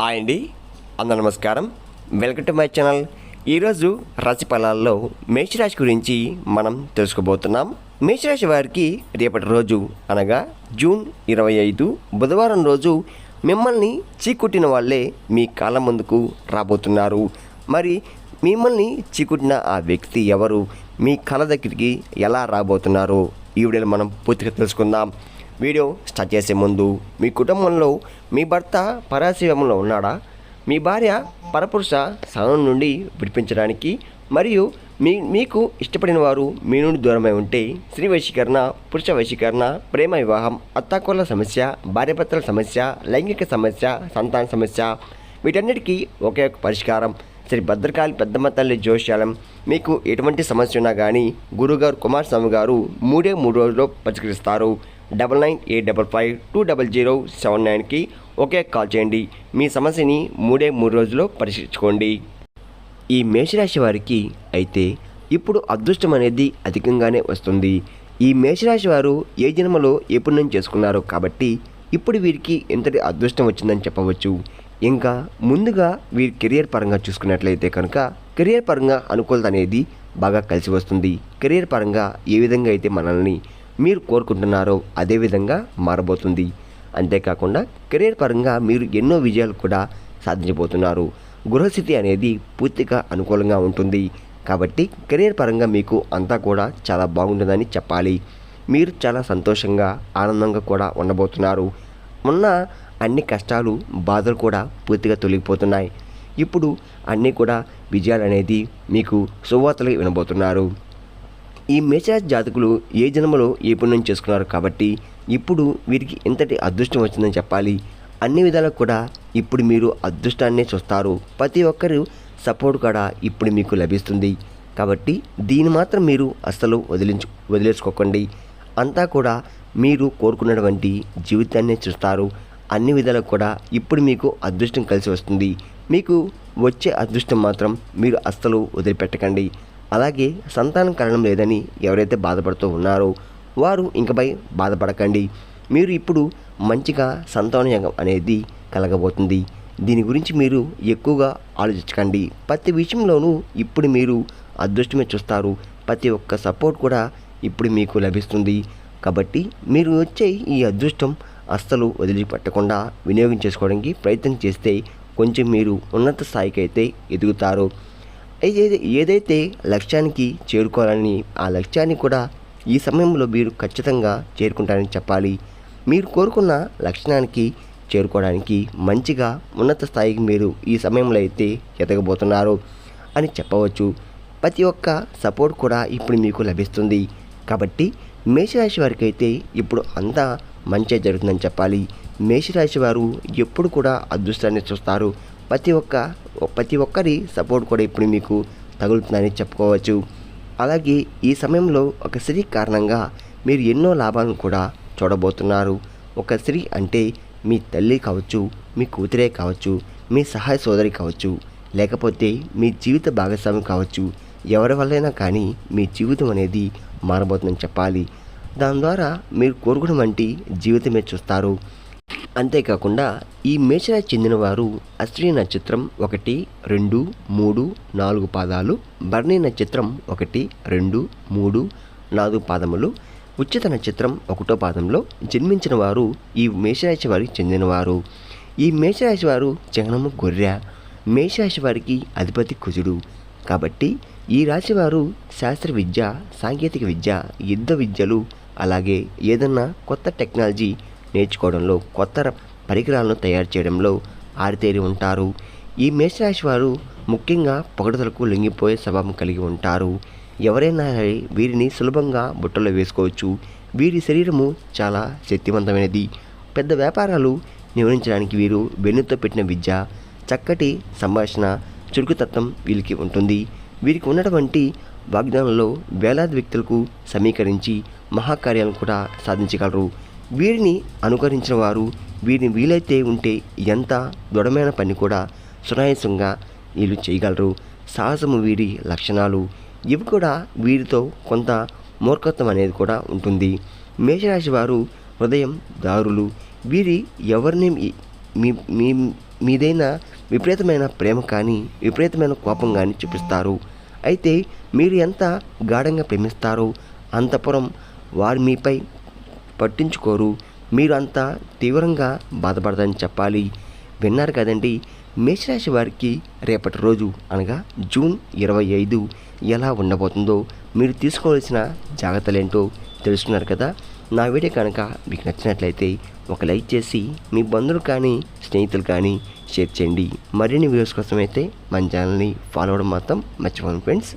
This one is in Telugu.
హాయ్ అండి. అందరు నమస్కారం. Welcome to my channel. ఈరోజు రాశి ఫలాల్లో మేషరాశి గురించి మనం తెలుసుకోబోతున్నాం. మేషరాశి వారికి రేపటి రోజు అనగా జూన్ ఇరవై ఐదు బుధవారం రోజు మిమ్మల్ని చీకుట్టిన వాళ్ళే మీ కాలం ముందుకు రాబోతున్నారు. మరి మిమ్మల్ని చీకుట్టిన ఆ వ్యక్తి ఎవరు? మీ కళ దగ్గరికి ఎలా రాబోతున్నారో? ఈ వీడియోలో మనం పూర్తిగా తెలుసుకుందాం. వీడియో స్టార్ట్ చేసే ముందు మీ కుటుంబంలో మీ భర్త పరాశీవంలో ఉన్నాడా? మీ భార్య పరపురుష సహనం నుండి విడిపించడానికి మరియు మీ మీకు ఇష్టపడిన వారు మీ నుండి దూరమై ఉంటే స్త్రీ వశీకరణ పురుష వశీకరణ ప్రేమ వివాహం అత్తాకోళ్ళ సమస్య భార్యాభర్తల సమస్య లైంగిక సమస్య సంతాన సమస్య వీటన్నిటికీ ఒకే ఒక పరిష్కారం. శ్రీ భద్రకాళి పెద్దమ్మ తల్లి జోష్యాలం మీకు ఎటువంటి సమస్య ఉన్నా కానీ గురుగారు కుమారస్వామి గారు మూడే మూడు రోజుల్లో పరిష్కరిస్తారు. Double nine eight double five two double zero seven నైన్కి ఒకే కాల్ చేయండి. మీ సమస్యని మూడే మూడు రోజుల్లో పరిశీలించుకోండి ఈ మేషరాశి వారికి అయితే ఇప్పుడు అదృష్టం అనేది అధికంగానే వస్తుంది. ఈ మేషరాశి వారు ఏ జన్మలో ఏ నుంచి చేసుకున్నారో కాబట్టి ఇప్పుడు వీరికి ఇంతటి అదృష్టం వచ్చిందని చెప్పవచ్చు. ఇంకా ముందుగా వీరి కెరియర్ పరంగా చూసుకున్నట్లయితే కనుక కెరియర్ పరంగా అనుకూలత అనేది బాగా కలిసి వస్తుంది. కెరియర్ పరంగా ఏ విధంగా అయితే మనల్ని మీరు కోరుకుంటున్నారో అదే విధంగా మారబోతుంది. అంతేకాకుండా కెరీర్ పరంగా మీరు ఎన్నో విజయాలు కూడా సాధించబోతున్నారు. గృహస్థితి అనేది పూర్తిగా అనుకూలంగా ఉంటుంది. కాబట్టి కెరీర్ పరంగా మీకు అంతా కూడా చాలా బాగుంటుందని చెప్పాలి. మీరు చాలా సంతోషంగా ఆనందంగా కూడా ఉండబోతున్నారు. ఉన్న అన్ని కష్టాలు బాధలు కూడా పూర్తిగా తొలగిపోతున్నాయి. ఇప్పుడు అన్నీ కూడా విజయాలు అనేది మీకు సువార్తలు వినబోతున్నారు. ఈ మేషరాశి జాతకులు ఏ జన్మలో ఏ పుణ్యం చేసుకున్నారు కాబట్టి ఇప్పుడు వీరికి ఎంతటి అదృష్టం వచ్చిందని చెప్పాలి. అన్ని విధాలకు కూడా ఇప్పుడు మీరు అదృష్టాన్నే చూస్తారు. ప్రతి ఒక్కరు సపోర్ట్ కూడా ఇప్పుడు మీకు లభిస్తుంది. కాబట్టి దీన్ని మాత్రం మీరు అస్సలు వదిలించు వదిలేసుకోకండి. అంతా కూడా మీరు కోరుకున్నటువంటి జీవితాన్నే చూస్తారు. అన్ని విధాలకు కూడా ఇప్పుడు మీకు అదృష్టం కలిసి వస్తుంది. మీకు వచ్చే అదృష్టం మాత్రం మీరు అస్సలు వదిలిపెట్టకండి. అలాగే సంతానం కలగడం లేదని ఎవరైతే బాధపడుతూ ఉన్నారో వారు ఇంకపై బాధపడకండి. మీరు ఇప్పుడు మంచిగా సంతానయోగం అనేది కలగబోతుంది. దీని గురించి మీరు ఎక్కువగా ఆలోచించకండి. ప్రతి విషయంలోనూ ఇప్పుడు మీరు అదృష్టమే చూస్తారు. ప్రతి ఒక్క సపోర్ట్ కూడా ఇప్పుడు మీకు లభిస్తుంది. కాబట్టి మీరు వచ్చే ఈ అదృష్టం అస్సలు వదిలిపెట్టకుండా వినియోగం చేసుకోవడానికి ప్రయత్నం చేస్తే కొంచెం మీరు ఉన్నత స్థాయికి అయితే ఎదుగుతారు. ఏదైతే ఏదైతే లక్ష్యానికి చేరుకోవాలని ఆ లక్ష్యాన్ని కూడా ఈ సమయంలో మీరు ఖచ్చితంగా చేరుకుంటారని చెప్పాలి. మీరు కోరుకున్న లక్ష్యానికి చేరుకోవడానికి మంచిగా ఉన్నత స్థాయికి మీరు ఈ సమయంలో అయితే ఎదగబోతున్నారు అని చెప్పవచ్చు. ప్రతి ఒక్క సపోర్ట్ కూడా ఇప్పుడు మీకు లభిస్తుంది. కాబట్టి మేషరాశి వారికి అయితే ఇప్పుడు అంతా మంచి జరుగుతుందని చెప్పాలి. మేషరాశి వారు ఎప్పుడు కూడా అదృష్టాన్ని చూస్తారు. ప్రతి ఒక్క ప్రతి ఒక్కరి సపోర్ట్ కూడా ఇప్పుడు మీకు తగులుతుందని చెప్పుకోవచ్చు. అలాగే ఈ సమయంలో ఒక స్త్రీ కారణంగా మీరు ఎన్నో లాభాలను కూడా చూడబోతున్నారు. ఒక స్త్రీ అంటే మీ తల్లి కావచ్చు మీ కూతురే కావచ్చు మీ సహాయ సోదరి కావచ్చు లేకపోతే మీ జీవిత భాగస్వామి కావచ్చు ఎవరి వల్లైనా కానీ మీ జీవితం అనేది మారబోతుందని చెప్పాలి. దాని ద్వారా మీరు కోరుకున్న వంటి జీవితమే చూస్తారు. అంతేకాకుండా ఈ మేషరాశి చెందిన వారు అశ్విని నక్షత్రం ఒకటి రెండు మూడు నాలుగు పాదాలు భరణి నక్షత్రం ఒకటి రెండు మూడు నాలుగు పాదములు ఉచిత నక్షత్రం ఒకటో పాదంలో జన్మించిన వారు ఈ మేషరాశి వారికి చెందినవారు. ఈ మేషరాశి వారు జగనము గొర్రె మేషరాశి వారికి అధిపతి కుజుడు. కాబట్టి ఈ రాశివారు శాస్త్ర విద్య సాంకేతిక విద్య యుద్ధ విద్యలు అలాగే ఏదన్నా కొత్త టెక్నాలజీ నేర్చుకోవడంలో కొత్త పరికరాలను తయారు చేయడంలో ఆరితేరి ఉంటారు. ఈ మేషరాశి వారు ముఖ్యంగా పొగడతలకు లొంగిపోయే స్వభావం కలిగి ఉంటారు. ఎవరైనా సరే వీరిని సులభంగా బుట్టలో వేసుకోవచ్చు. వీరి శరీరము చాలా శక్తివంతమైనది. పెద్ద వ్యాపారాలు నివరించడానికి వీరు వెన్నుతో పెట్టిన విద్య చక్కటి సంభాషణ చురుకుతత్వం వీరికి ఉంటుంది. వీరికి ఉన్నటువంటి వాగ్దానంలో వేలాది వ్యక్తులకు సమీకరించి మహాకార్యాలను కూడా సాధించగలరు. వీరిని అనుకరించిన వారు వీరిని వీలైతే ఉంటే ఎంత దృఢమైన పని కూడా సునాయాసంగా వీళ్ళు చేయగలరు. సాహసము వీరి లక్షణాలు. ఇవి కూడా వీరితో కొంత మూర్ఖత్వం అనేది కూడా ఉంటుంది. మేషరాశి వారు హృదయం దారులు. వీరి ఎవరిని మీ మీ మీదైన విపరీతమైన ప్రేమ కానీ విపరీతమైన కోపం కానీ చూపిస్తారు. అయితే మీరు ఎంత గాఢంగా ప్రేమిస్తారో అంతపురం వారు మీపై పట్టించుకోరు. మీరు అంత తీవ్రంగా బాధపడదని చెప్పాలి. విన్నారు కదండి. మేషరాశి వారికి రేపటి రోజు అనగా జూన్ ఇరవై ఐదు ఎలా ఉండబోతుందో మీరు తీసుకోవాల్సిన జాగ్రత్తలేంటో తెలుసుకున్నారు కదా. నా వీడియో కనుక మీకు నచ్చినట్లయితే ఒక లైక్ చేసి మీ బంధువులు కానీ స్నేహితులు కానీ షేర్ చేయండి. మరిన్ని వీడియోస్ కోసం అయితే మన ఛానల్ని ఫాలో అవ్వడం మాత్రం మర్చిపోను ఫ్రెండ్స్.